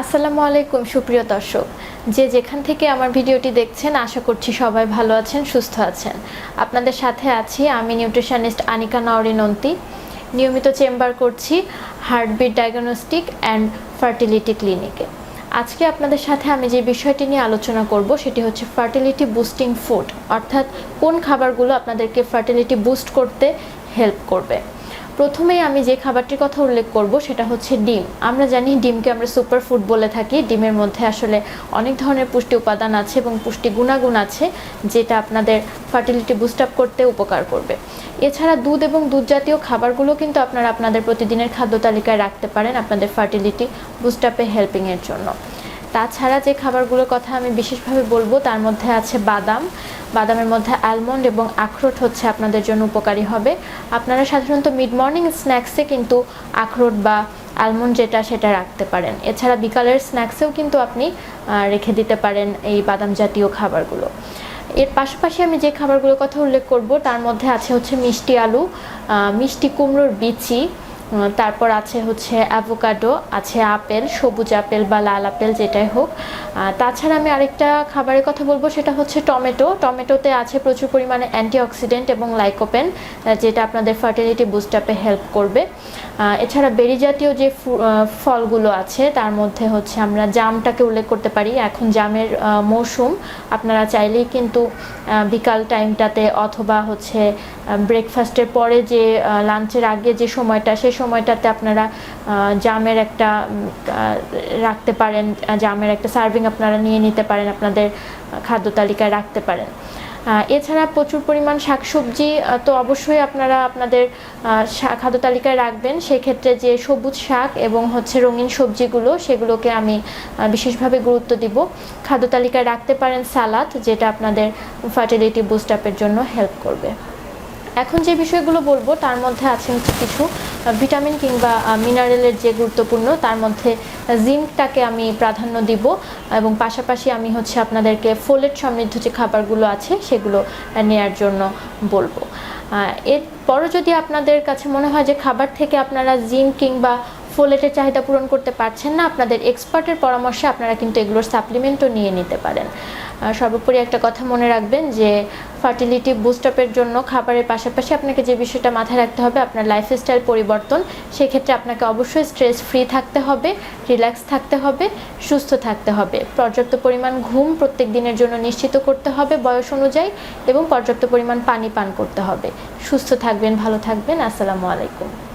আসসালামু আলাইকুম, সুপ্রিয় দর্শক। যে যেখান থেকে আমার ভিডিওটি দেখছেন, আশা করছি সবাই ভালো আছেন, সুস্থ আছেন। আপনাদের সাথে আছি আমি নিউট্রিশনিস্ট আনিকা নাওরি নন্তি নিয়মিত চেম্বার করছি হার্টবিট ডায়াগনস্টিক অ্যান্ড ফার্টিলিটি ক্লিনিকে আজকে আপনাদের সাথে আমি যে বিষয়টি নিয়ে আলোচনা করব, সেটি হচ্ছে ফার্টিলিটি বুস্টিং ফুড, অর্থাৎ কোন খাবারগুলো আপনাদেরকে ফার্টিলিটি বুস্ট করতে হেল্প করবে। প্রথমেই আমি যে খাবারটির কথা উল্লেখ করব, সেটা হচ্ছে ডিম। আমরা জানি ডিমকে আমরা সুপার ফুড বলে থাকি। ডিমের মধ্যে আসলে অনেক ধরনের পুষ্টি উপাদান আছে এবং পুষ্টি গুণাগুণ আছে, যেটা আপনাদের ফার্টিলিটি বুস্ট আপ করতে উপকার করবে। এছাড়া দুধ এবং দুধ জাতীয় খাবারগুলো কিন্তু আপনারা আপনাদের প্রতিদিনের খাদ্য তালিকায় রাখতে পারেন আপনাদের ফার্টিলিটি বুস্ট আপে হেল্পিংয়ের জন্য। তাছাড়া যে খাবারগুলোর কথা আমি বিশেষভাবে বলব, তার মধ্যে আছে বাদাম। বাদামের মধ্যে আলমন্ড এবং আখরোট হচ্ছে আপনাদের জন্য উপকারী হবে। আপনারা সাধারণত মিড মর্নিং স্ন্যাক্সে কিন্তু আখরোট বা আলমন্ড যেটা, সেটা রাখতে পারেন। এছাড়া বিকালের স্ন্যাক্সেও কিন্তু আপনি রেখে দিতে পারেন এই বাদাম জাতীয় খাবারগুলো। এর পাশাপাশি আমি যে খাবারগুলোর কথা উল্লেখ করব, তার মধ্যে আছে হচ্ছে মিষ্টি আলু। মিষ্টি কুমড়োর বিচি তারপর আছে হচ্ছে অ্যাভোকাডো আছে আপেল সবুজ আপেল বা লাল আপেল যেটাই হোক। তাছাড়া আমি আরেকটা খাবারের কথা বলব, সেটা হচ্ছে টমেটো। টমেটোতে আছে প্রচুর পরিমাণে অ্যান্টিঅক্সিডেন্ট এবং লাইকোপেন যেটা আপনাদের ফার্টিলিটি বুস্ট আপে হেল্প করবে। এছাড়া বেরি জাতীয় যে ফলগুলো আছে, তার মধ্যে হচ্ছে আমরা জামটাকে উল্লেখ করতে পারি। এখন জামের মৌসুম, আপনারা চাইলেই কিন্তু বিকাল টাইমটাতে অথবা হচ্ছে ব্রেকফাস্টের পরে যে লাঞ্চের আগে যে সময়টা সেই সময়টাতে আপনারা জামের একটা রাখতে পারেন জামের একটা সার্ভিং আপনারা নিয়ে নিতে পারেন, আপনাদের খাদ্য তালিকায় রাখতে পারেন। এছাড়া প্রচুর পরিমাণ শাকসবজি তো অবশ্যই আপনারা আপনাদের খাদ্য তালিকায় রাখবেন। সেক্ষেত্রে যে সবুজ শাক এবং হচ্ছে রঙিন সবজিগুলো, সেগুলোকে আমি বিশেষভাবে গুরুত্ব দিব। খাদ্য তালিকায় রাখতে পারেন সালাদ, যেটা আপনাদের ফার্টিলিটি বুস্ট আপের জন্য হেল্প করবে। এখন যে বিষয়গুলো বলব, তার মধ্যে আছেন কিছু ভিটামিন কিংবা মিনারেলের যে গুরুত্বপূর্ণ, তার মধ্যে জিঙ্কটাকে আমি প্রাধান্য দিব। এবং পাশাপাশি আমি হচ্ছে আপনাদেরকে ফোলেট সমৃদ্ধ যে খাবারগুলো আছে, সেগুলো নেয়ার জন্য বলব। এরপরও যদি আপনাদের কাছে মনে হয় যে খাবার থেকে আপনারা জিঙ্ক কিংবা ফোলেটের চাহিদা পূরণ করতে পারছেন না। আপনাদের এক্সপার্টের পরামর্শে আপনারা কিন্তু এগুলোর সাপ্লিমেন্টও নিয়ে নিতে পারেন। সর্বোপরি একটা কথা মনে রাখবেন যে ফার্টিলিটি বুস্ট আপের জন্য খাবারের পাশাপাশি আপনাকে যে বিষয়টা মাথায় রাখতে হবে, আপনার লাইফস্টাইল পরিবর্তন, সেক্ষেত্রে আপনাকে অবশ্যই স্ট্রেস ফ্রি থাকতে হবে রিল্যাক্স থাকতে হবে, সুস্থ থাকতে হবে। পর্যাপ্ত পরিমাণ ঘুম প্রত্যেক দিনের জন্য নিশ্চিত করতে হবে বয়স অনুযায়ী এবং পর্যাপ্ত পরিমাণ পানি পান করতে হবে। সুস্থ থাকবেন, ভালো থাকবেন। আসসালামু আলাইকুম।